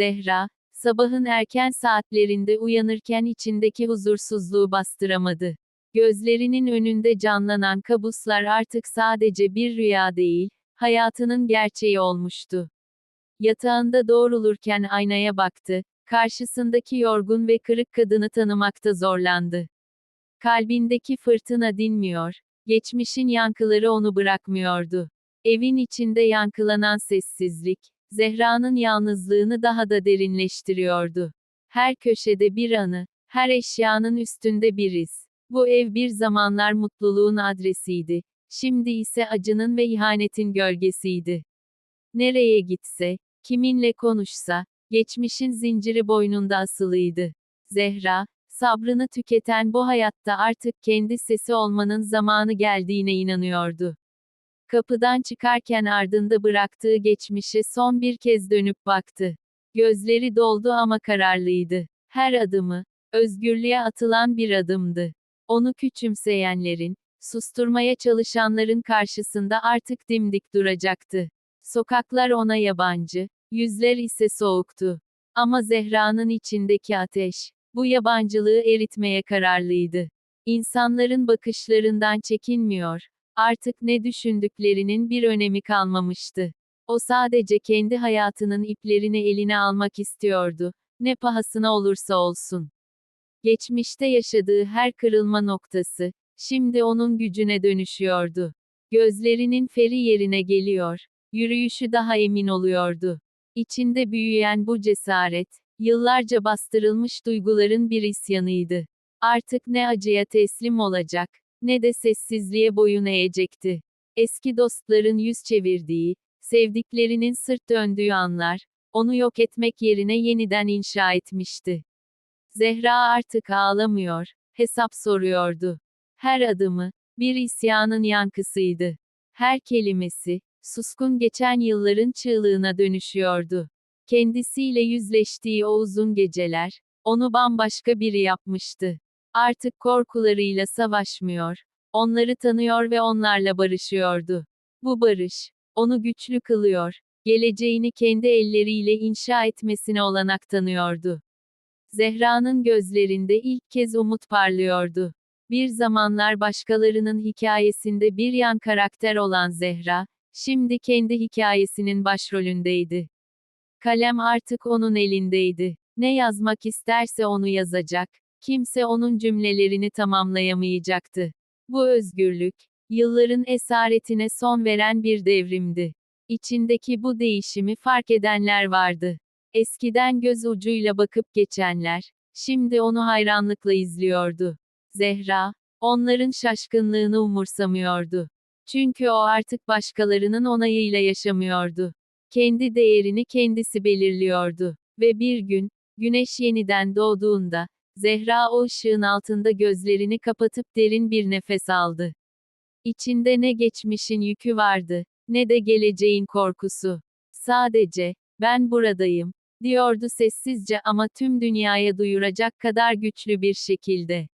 Zehra, sabahın erken saatlerinde uyanırken içindeki huzursuzluğu bastıramadı. Gözlerinin önünde canlanan kabuslar artık sadece bir rüya değil, hayatının gerçeği olmuştu. Yatağında doğrulurken aynaya baktı, karşısındaki yorgun ve kırık kadını tanımakta zorlandı. Kalbindeki fırtına dinmiyor, geçmişin yankıları onu bırakmıyordu. Evin içinde yankılanan sessizlik, Zehra'nın yalnızlığını daha da derinleştiriyordu. Her köşede bir anı, her eşyanın üstünde bir iz. Bu ev bir zamanlar mutluluğun adresiydi, şimdi ise acının ve ihanetin gölgesiydi. Nereye gitse, kiminle konuşsa, geçmişin zinciri boynunda asılıydı. Zehra, sabrını tüketen bu hayatta artık kendi sesi olmanın zamanı geldiğine inanıyordu. Kapıdan çıkarken ardında bıraktığı geçmişe son bir kez dönüp baktı. Gözleri doldu ama kararlıydı. Her adımı, özgürlüğe atılan bir adımdı. Onu küçümseyenlerin, susturmaya çalışanların karşısında artık dimdik duracaktı. Sokaklar ona yabancı, yüzler ise soğuktu. Ama Zehra'nın içindeki ateş, bu yabancılığı eritmeye kararlıydı. İnsanların bakışlarından çekinmiyor, artık ne düşündüklerinin bir önemi kalmamıştı. O sadece kendi hayatının iplerini eline almak istiyordu, ne pahasına olursa olsun. Geçmişte yaşadığı her kırılma noktası, şimdi onun gücüne dönüşüyordu. Gözlerinin feri yerine geliyor, yürüyüşü daha emin oluyordu. İçinde büyüyen bu cesaret, yıllarca bastırılmış duyguların bir isyanıydı. Artık ne acıya teslim olacak, ne de sessizliğe boyun eğecekti. Eski dostların yüz çevirdiği, sevdiklerinin sırt döndüğü anlar, onu yok etmek yerine yeniden inşa etmişti. Zehra artık ağlamıyor, hesap soruyordu. Her adımı, bir isyanın yankısıydı. Her kelimesi, suskun geçen yılların çığlığına dönüşüyordu. Kendisiyle yüzleştiği o uzun geceler, onu bambaşka biri yapmıştı. Artık korkularıyla savaşmıyor, onları tanıyor ve onlarla barışıyordu. Bu barış, onu güçlü kılıyor, geleceğini kendi elleriyle inşa etmesine olanak tanıyordu. Zehra'nın gözlerinde ilk kez umut parlıyordu. Bir zamanlar başkalarının hikayesinde bir yan karakter olan Zehra, şimdi kendi hikayesinin başrolündeydi. Kalem artık onun elindeydi. Ne yazmak isterse onu yazacak, kimse onun cümlelerini tamamlayamayacaktı. Bu özgürlük, yılların esaretine son veren bir devrimdi. İçindeki bu değişimi fark edenler vardı. Eskiden göz ucuyla bakıp geçenler, şimdi onu hayranlıkla izliyordu. Zehra, onların şaşkınlığını umursamıyordu. Çünkü o artık başkalarının onayıyla yaşamıyordu. Kendi değerini kendisi belirliyordu. Ve bir gün, güneş yeniden doğduğunda, Zehra o ışığın altında gözlerini kapatıp derin bir nefes aldı. İçinde ne geçmişin yükü vardı, ne de geleceğin korkusu. Sadece, ben buradayım, diyordu sessizce ama tüm dünyaya duyuracak kadar güçlü bir şekilde.